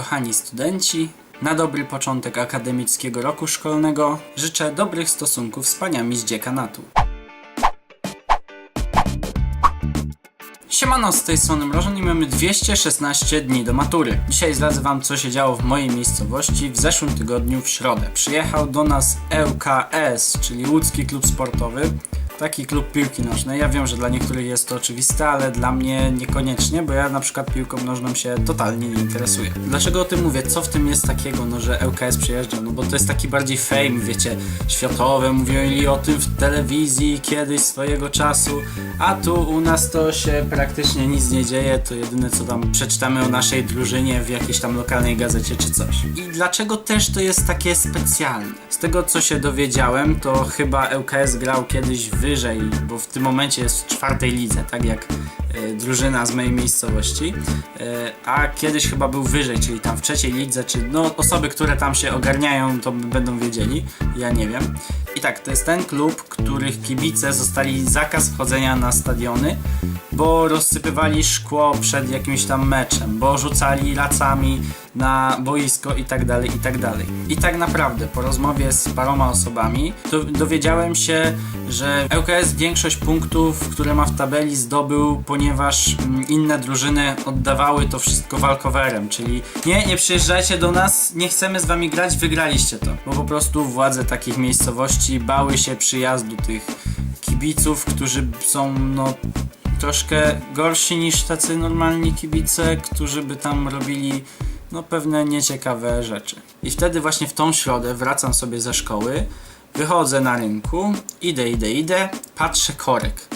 kochani studenci, na dobry początek akademickiego roku szkolnego życzę dobrych stosunków z paniami z dziekanatu. Siemano, z tej strony Mrożon i mamy 216 dni do matury. Dzisiaj zdradzę wam co się działo w mojej miejscowości w zeszłym tygodniu w środę. Przyjechał do nas ŁKS, czyli Łódzki Klub Sportowy. Taki klub piłki nożnej. Ja wiem, że dla niektórych jest to oczywiste, ale dla mnie niekoniecznie, bo ja na przykład piłką nożną się totalnie nie interesuję. Dlaczego o tym mówię? Co w tym jest takiego, no że ŁKS przyjeżdża? No bo to jest taki bardziej fame, wiecie, światowy. Mówili o tym w telewizji kiedyś swojego czasu, a tu u nas to się praktycznie nic nie dzieje. To jedyne co tam przeczytamy o naszej drużynie w jakiejś tam lokalnej gazecie czy coś. I dlaczego też to jest takie specjalne? Z tego co się dowiedziałem, to chyba ŁKS grał kiedyś wyżej, bo w tym momencie jest w czwartej lidze, tak jak e, drużyna z mojej miejscowości, e, a kiedyś chyba był wyżej, czyli tam w trzeciej lidze, czy no osoby, które tam się ogarniają, to będą wiedzieli, ja nie wiem. I tak, to jest ten klub, których kibice zostali zakaz wchodzenia na stadiony, bo rozsypywali szkło przed jakimś tam meczem, bo rzucali racami na boisko i tak dalej, i tak dalej. I tak naprawdę po rozmowie z paroma osobami do, dowiedziałem się, że ŁKS większość punktów, które ma w tabeli zdobył, ponieważ mm, inne drużyny oddawały to wszystko walkowerem, czyli nie, nie przyjeżdżajcie do nas, nie chcemy z wami grać, wygraliście to. Bo po prostu władze takich miejscowości bały się przyjazdu tych kibiców, którzy są no troszkę gorsi niż tacy normalni kibice, którzy by tam robili no pewne nieciekawe rzeczy. I wtedy właśnie w tą środę wracam sobie ze szkoły, wychodzę na rynku, idę, idę, idę, patrzę korek.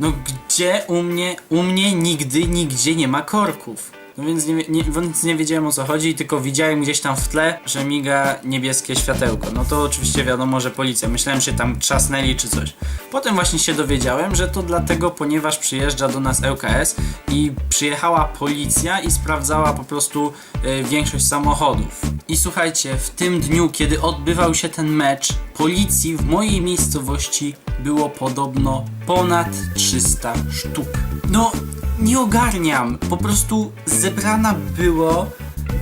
No gdzie u mnie, u mnie nigdy, nigdzie nie ma korków. No więc nie, nie, więc nie wiedziałem o co chodzi, tylko widziałem gdzieś tam w tle, że miga niebieskie światełko. No to oczywiście wiadomo, że policja. Myślałem, że tam trzasnęli czy coś. Potem właśnie się dowiedziałem, że to dlatego, ponieważ przyjeżdża do nas ŁKS i przyjechała policja i sprawdzała po prostu e, większość samochodów. I słuchajcie, w tym dniu, kiedy odbywał się ten mecz, policji w mojej miejscowości było podobno ponad 300 sztuk. No, nie ogarniam. Po prostu zebrana było.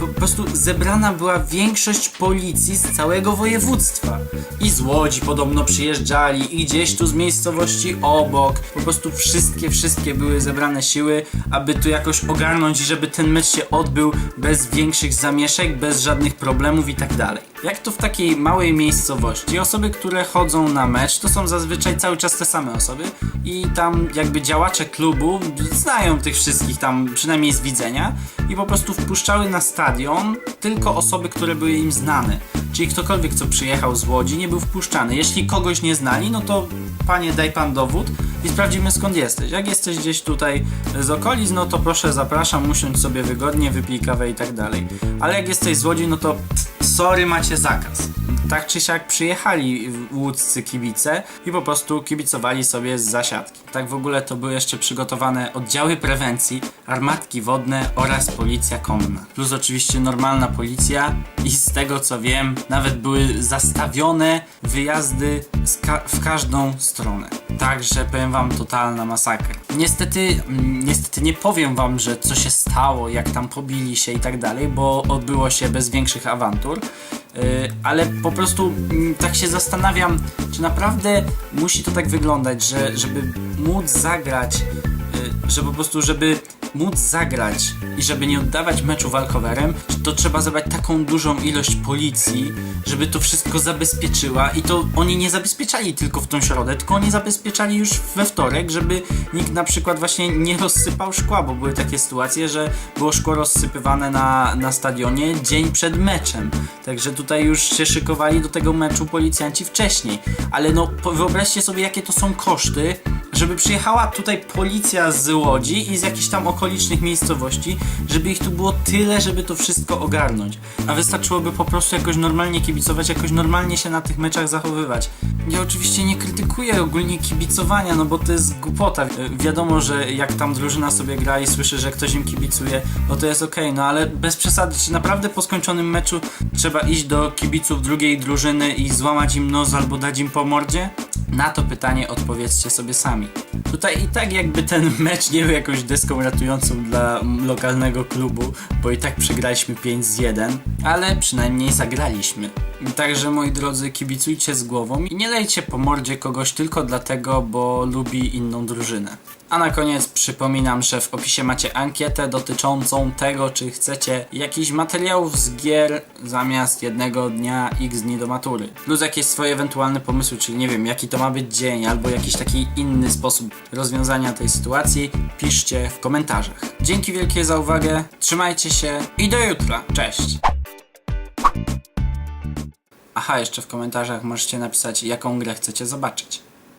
Po prostu zebrana była większość policji z całego województwa. I z Łodzi podobno przyjeżdżali, i gdzieś tu z miejscowości obok. Po prostu wszystkie, wszystkie były zebrane siły, aby tu jakoś ogarnąć żeby ten mecz się odbył bez większych zamieszek, bez żadnych problemów i tak dalej. Jak to w takiej małej miejscowości, osoby, które chodzą na mecz, to są zazwyczaj cały czas te same osoby i tam jakby działacze klubu znają tych wszystkich tam przynajmniej z widzenia i po prostu wpuszczały na stadion tylko osoby, które były im znane. Czyli ktokolwiek, co przyjechał z Łodzi, nie był wpuszczany. Jeśli kogoś nie znali, no to panie, daj pan dowód i sprawdzimy skąd jesteś. Jak jesteś gdzieś tutaj z okolic, no to proszę, zapraszam, usiądź sobie wygodnie, wypij kawę i tak dalej. Ale jak jesteś z Łodzi, no to sorry, macie zakaz. Tak czy siak przyjechali łódzcy kibice i po prostu kibicowali sobie z zasiadki. Tak w ogóle to były jeszcze przygotowane oddziały prewencji, armatki wodne oraz policja konna. Plus oczywiście normalna policja i z tego co wiem, nawet były zastawione wyjazdy ka- w każdą stronę. Także powiem wam totalna masakra. Niestety, mm, niestety nie powiem wam, że co się stało, jak tam pobili się i tak dalej, bo odbyło się bez większych awantur. Yy, ale po prostu mm, tak się zastanawiam, czy naprawdę musi to tak wyglądać, że żeby móc zagrać, yy, że po prostu, żeby móc zagrać i żeby nie oddawać meczu walkowerem, to trzeba zebrać taką dużą ilość policji, żeby to wszystko zabezpieczyła i to oni nie zabezpieczali tylko w tą środę, tylko oni zabezpieczali już we wtorek, żeby nikt na przykład właśnie nie rozsypał szkła, bo były takie sytuacje, że było szkło rozsypywane na, na stadionie dzień przed meczem. Także tutaj już się szykowali do tego meczu policjanci wcześniej. Ale no wyobraźcie sobie jakie to są koszty, żeby przyjechała tutaj policja z Łodzi i z jakichś tam okolicznych miejscowości, żeby ich tu było tyle, żeby to wszystko ogarnąć. A wystarczyłoby po prostu jakoś normalnie kibicować, jakoś normalnie się na tych meczach zachowywać. Ja oczywiście nie krytykuję ogólnie kibicowania, no bo to jest głupota. E, Wiadomo, że jak tam drużyna sobie gra i słyszy, że ktoś im kibicuje, no to jest okej, no ale bez przesady, czy naprawdę po skończonym meczu trzeba iść do kibiców drugiej drużyny i złamać im nos albo dać im po mordzie? Na to pytanie odpowiedzcie sobie sami. Tutaj i tak jakby ten mecz nie był jakąś deską ratującą dla lokalnego klubu, bo i tak przegraliśmy 5 z 1, ale przynajmniej zagraliśmy. Także moi drodzy, kibicujcie z głową i nie lejcie po mordzie kogoś tylko dlatego, bo lubi inną drużynę. A na koniec przypominam, że w opisie macie ankietę dotyczącą tego, czy chcecie jakichś materiałów z gier zamiast jednego dnia x dni do matury. Plus jakieś swoje ewentualne pomysły, czyli nie wiem, jaki to ma być dzień, albo jakiś taki inny sposób rozwiązania tej sytuacji, piszcie w komentarzach. Dzięki wielkie za uwagę, trzymajcie się i do jutra. Cześć! Aha, jeszcze w komentarzach możecie napisać, jaką grę chcecie zobaczyć.